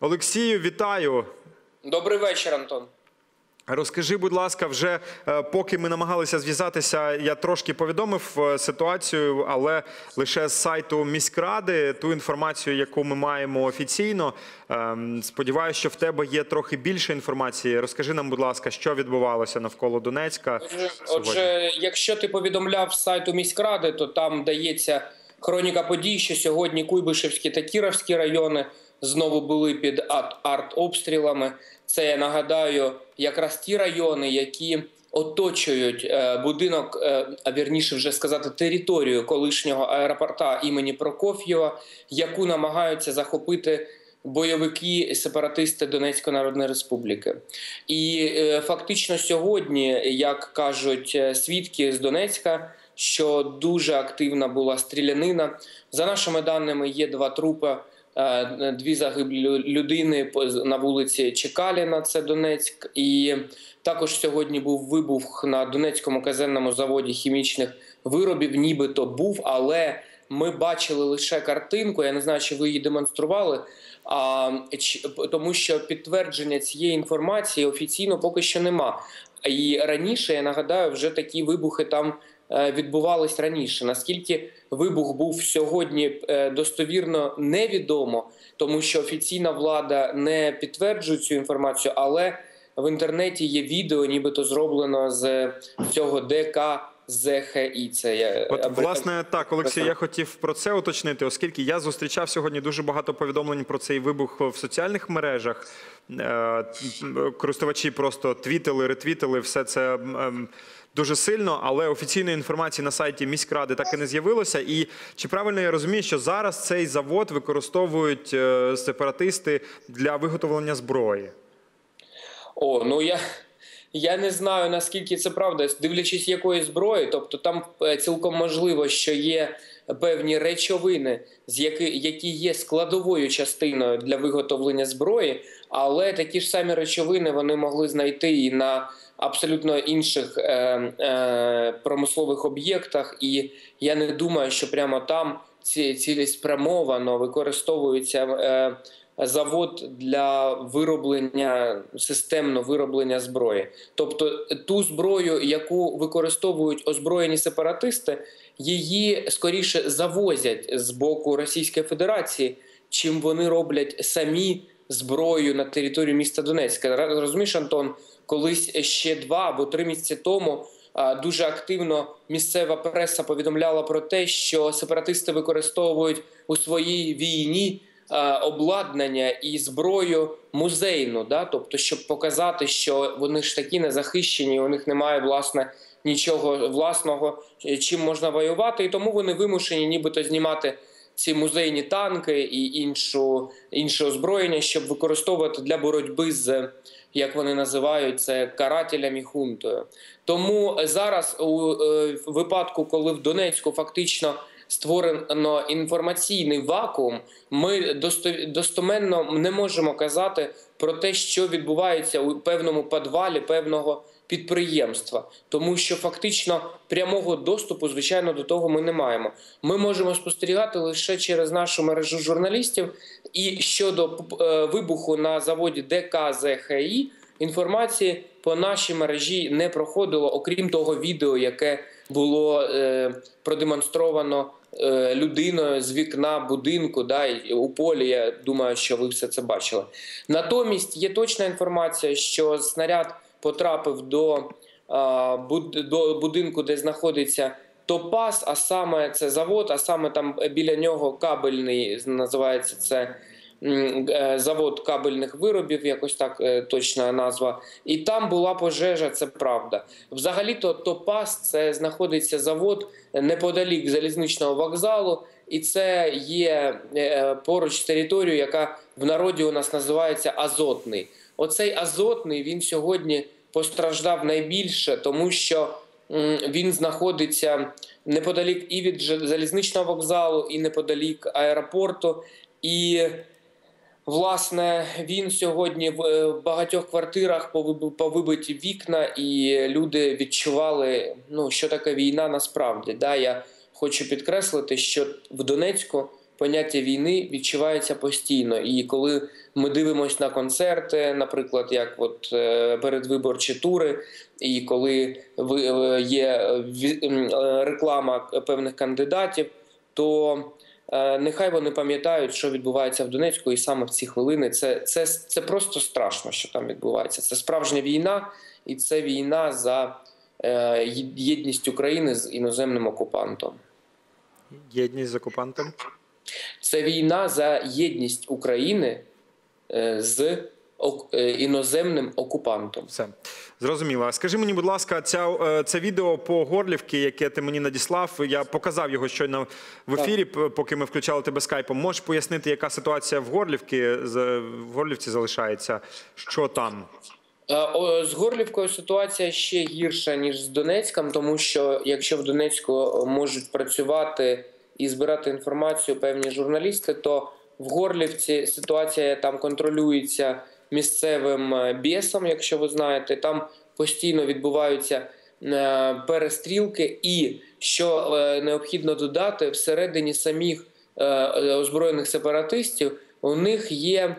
Олексію, вітаю. Добрий вечір, Антон. Розкажи, будь ласка, вже е, поки ми намагалися зв'язатися, я трошки повідомив е, ситуацію, але лише з сайту міськради ту інформацію, яку ми маємо офіційно. Ем, Сподіваюся, що в тебе є трохи більше інформації. Розкажи нам, будь ласка, що відбувалося навколо Донецька. Отже, отже, якщо ти повідомляв з сайту міськради, то там дається хроніка подій, що сьогодні Куйбишевські та Кіровські райони знову були під артобстрілами. Це я нагадаю, якраз ті райони, які оточують е, будинок, е, а вірніше вже сказати, територію колишнього аеропорта імені Прокоф'єва, яку намагаються захопити. Бойовики сепаратисти Донецької Народної Республіки, і е, фактично сьогодні, як кажуть свідки з Донецька, що дуже активна була стрілянина. За нашими даними, є два трупи, дві загиблі людини на вулиці Чекаліна, це Донецьк, і також сьогодні був вибух на Донецькому казенному заводі хімічних виробів. Нібито був, але ми бачили лише картинку. Я не знаю, чи ви її демонстрували. А, тому що підтвердження цієї інформації офіційно поки що нема. І раніше я нагадаю, вже такі вибухи там е, відбувались раніше. Наскільки вибух був сьогодні е, достовірно невідомо, тому що офіційна влада не підтверджує цю інформацію, але в інтернеті є відео, нібито зроблено з цього ДК ЗХІ. Це я От власне так, Олексій, я хотів про це уточнити, оскільки я зустрічав сьогодні дуже багато повідомлень про цей вибух в соціальних мережах. Е, Користувачі просто твітили, ретвітили все це. Дуже сильно, але офіційної інформації на сайті міськради так і не з'явилося. І чи правильно я розумію, що зараз цей завод використовують е, сепаратисти для виготовлення зброї? О, ну я, я не знаю наскільки це правда, дивлячись якої зброї, тобто там е, цілком можливо, що є певні речовини, які є складовою частиною для виготовлення зброї, але такі ж самі речовини вони могли знайти і на абсолютно інших е, е, промислових об'єктах, і я не думаю, що прямо там ці цілеспрямовано використовуються. Е, завод для вироблення системно вироблення зброї. Тобто ту зброю, яку використовують озброєні сепаратисти, її скоріше завозять з боку Російської Федерації, чим вони роблять самі зброю на територію міста Донецька. Розумієш, Антон, колись ще два або три місяці тому. Дуже активно місцева преса повідомляла про те, що сепаратисти використовують у своїй війні обладнання і зброю музейну, да? тобто, щоб показати, що вони ж такі незахищені, у них немає власне нічого власного, е, чим можна воювати, і тому вони вимушені, нібито знімати ці музейні танки і іншу інше озброєння, щоб використовувати для боротьби з. Як вони називають це карателями хунтою. Тому зараз у е, випадку, коли в Донецьку фактично створено інформаційний вакуум, ми досто- достоменно не можемо казати про те, що відбувається у певному підвалі певного підприємства, тому що фактично прямого доступу, звичайно, до того ми не маємо. Ми можемо спостерігати лише через нашу мережу журналістів. І щодо е, вибуху на заводі ДКЗХІ, інформації по нашій мережі не проходило, окрім того відео, яке було е, продемонстровано е, людиною з вікна будинку, да, у полі. Я думаю, що ви все це бачили. Натомість є точна інформація, що снаряд потрапив до, до будинку, де знаходиться. Топас, а саме це завод, а саме там біля нього кабельний називається це е, завод кабельних виробів, якось так е, точна назва. І там була пожежа, це правда. Взагалі-то Топас це знаходиться завод неподалік залізничного вокзалу, і це є е, поруч з територією, яка в народі у нас називається Азотний. Оцей Азотний він сьогодні постраждав найбільше, тому що він знаходиться неподалік і від залізничного вокзалу, і неподалік аеропорту. І Власне, він сьогодні в е, багатьох квартирах повиб- повибиті вікна, і люди відчували, ну що таке війна насправді. Да? Я хочу підкреслити, що в Донецьку поняття війни відчувається постійно. І коли ми дивимося на концерти, наприклад, як от е, передвиборчі тури, і коли е, є е, реклама певних кандидатів, то нехай вони пам'ятають, що відбувається в Донецьку, і саме в ці хвилини це, це, це просто страшно, що там відбувається. Це справжня війна, і це війна за єдність України з іноземним окупантом. Єдність з окупантом. Це війна за єдність України е, з е, іноземним окупантом. Все зрозуміло. Скажи мені, будь ласка, ця е, це відео по Горлівки, яке ти мені надіслав. Я показав його щойно в ефірі, п- поки ми включали тебе скайпом. Можеш пояснити, яка ситуація в Горлівці в Горлівці залишається? Що там? З Горлівкою ситуація ще гірша ніж з Донецьком, тому що якщо в Донецьку можуть працювати і збирати інформацію певні журналісти, то в Горлівці ситуація там контролюється місцевим е, бєсом, якщо ви знаєте, там постійно відбуваються е, перестрілки, і що е, необхідно додати, всередині самих озброєних сепаратистів у них є,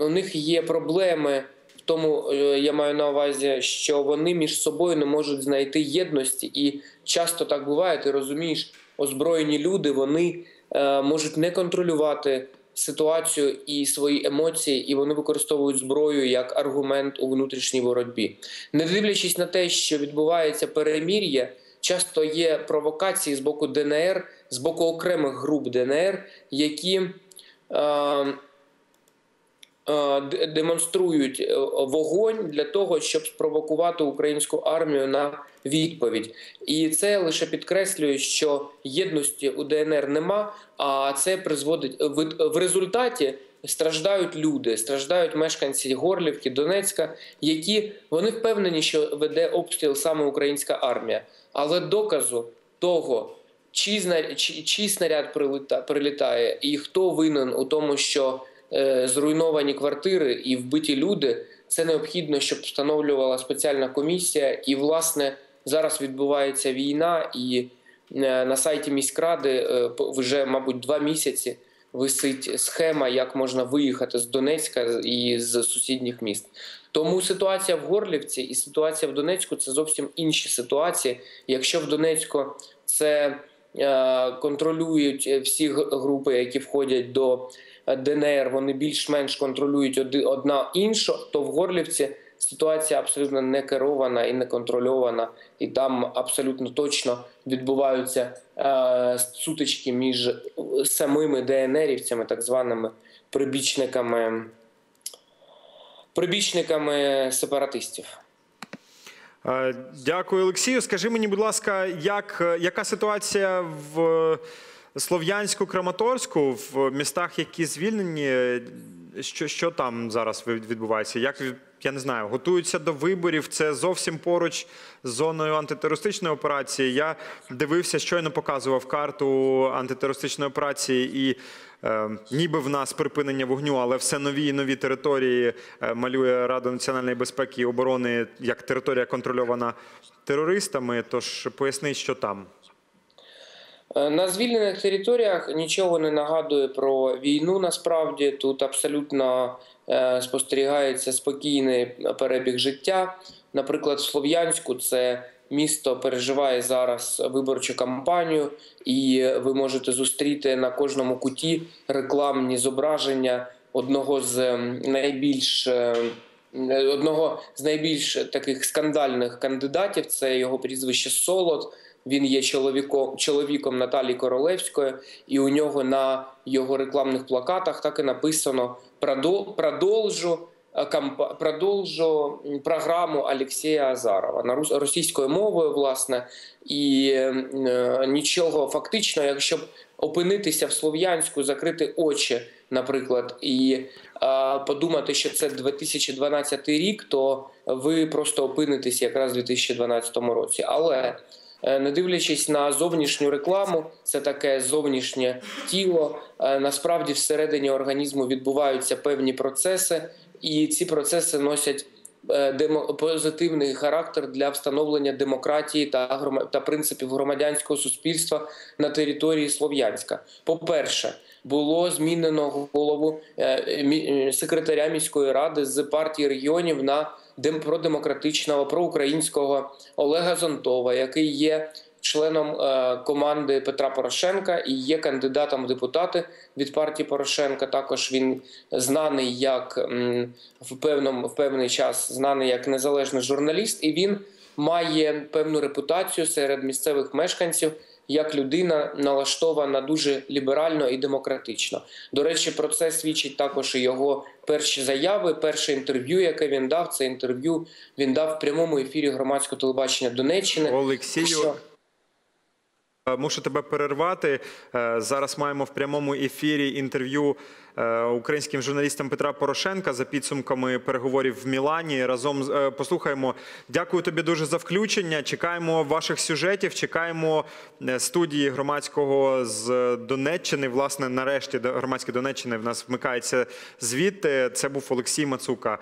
у них є проблеми. Тому я маю на увазі, що вони між собою не можуть знайти єдності, і часто так буває. Ти розумієш, озброєні люди вони е, можуть не контролювати ситуацію і свої емоції, і вони використовують зброю як аргумент у внутрішній боротьбі. Не дивлячись на те, що відбувається перемір'я, часто є провокації з боку ДНР, з боку окремих груп ДНР, які. Е, демонструють е, вогонь для того, щоб спровокувати українську армію на відповідь. І це лише підкреслює, що єдності у ДНР нема, а це призводить в, в результаті. Страждають люди, страждають мешканці Горлівки, Донецька, які вони впевнені, що веде обстріл саме українська армія. Але доказу того, чий, чи, чий снаряд приліта, прилітає, і хто винен у тому, що е, зруйновані квартири і вбиті люди, це необхідно, щоб встановлювала спеціальна комісія. І, власне, зараз відбувається війна, і е, на сайті міськради е, вже, мабуть, два місяці висить схема, як можна виїхати з Донецька і з сусідніх міст. Тому ситуація в Горлівці і ситуація в Донецьку це зовсім інші ситуації. Якщо в Донецьку це е, контролюють всі групи, які входять до е, ДНР, вони більш-менш контролюють одна іншу, то в Горлівці ситуація абсолютно не керована і не контрольована, і там абсолютно точно відбуваються е, сутички між самими ДНРівцями, так званими прибічниками, прибічниками сепаратистів. Е, Дякую, Олексію. Скажи мені, будь ласка, як, е, яка ситуація в е, Слов'янську, Краматорську, в містах, які звільнені? Що, що там зараз відбувається? Як я не знаю, готуються до виборів? Це зовсім поруч з зоною антитерористичної операції. Я дивився, щойно показував карту антитерористичної операції, і ніби в нас припинення вогню, але все нові і нові території е, малює Рада національної безпеки і оборони як територія контрольована терористами. Тож поясни, що там. Е, На звільнених територіях нічого не нагадує про війну. Насправді тут абсолютно е, спостерігається спокійний перебіг життя. Наприклад, в Слов'янську це місто переживає зараз виборчу кампанію, і ви можете зустріти на кожному куті рекламні зображення одного з ем, найбільш е, одного з найбільш таких скандальних кандидатів. Це його прізвище Солод. Він є чоловіком чоловіком Наталії Королевської, і у нього на його рекламних плакатах так і написано «Продол- кампа- Продовжу програму Олексія Азарова. На рус- російською мовою, власне, і е, нічого фактично, якщо б опинитися в Слов'янську, закрити очі, наприклад, і подумати, що це 2012 рік, то ви просто опинитесь якраз у 2012 році. Але не дивлячись на зовнішню рекламу, це таке зовнішнє тіло. е, Насправді всередині організму відбуваються певні процеси, і ці процеси носять е, позитивний характер для встановлення демократії та та принципів громадянського суспільства на території Слов'янська. По-перше, було змінено голову е, е, секретаря міської ради з партії регіонів на продемократичного проукраїнського Олега Зонтова, який є членом е, команди Петра Порошенка і є кандидатом в депутати від партії Порошенка. Також він знаний як в певному в певний час знаний як незалежний журналіст, і він має певну репутацію серед місцевих мешканців. Як людина налаштована дуже ліберально і демократично. До речі, про це свідчить також і його перші заяви, перше інтерв'ю, яке він дав. Це інтерв'ю він дав в прямому ефірі громадського телебачення Донеччини. Олексію, Що? Е, Мушу тебе перервати. Е, Зараз маємо в прямому ефірі інтерв'ю е, українським журналістам Петра Порошенка за підсумками переговорів в Мілані. Разом послухаємо. Дякую тобі дуже за включення. Чекаємо ваших сюжетів. Чекаємо студії громадського з Донеччини. Власне, нарешті громадське Донеччини в нас вмикається звідти. Це був Олексій Мацука.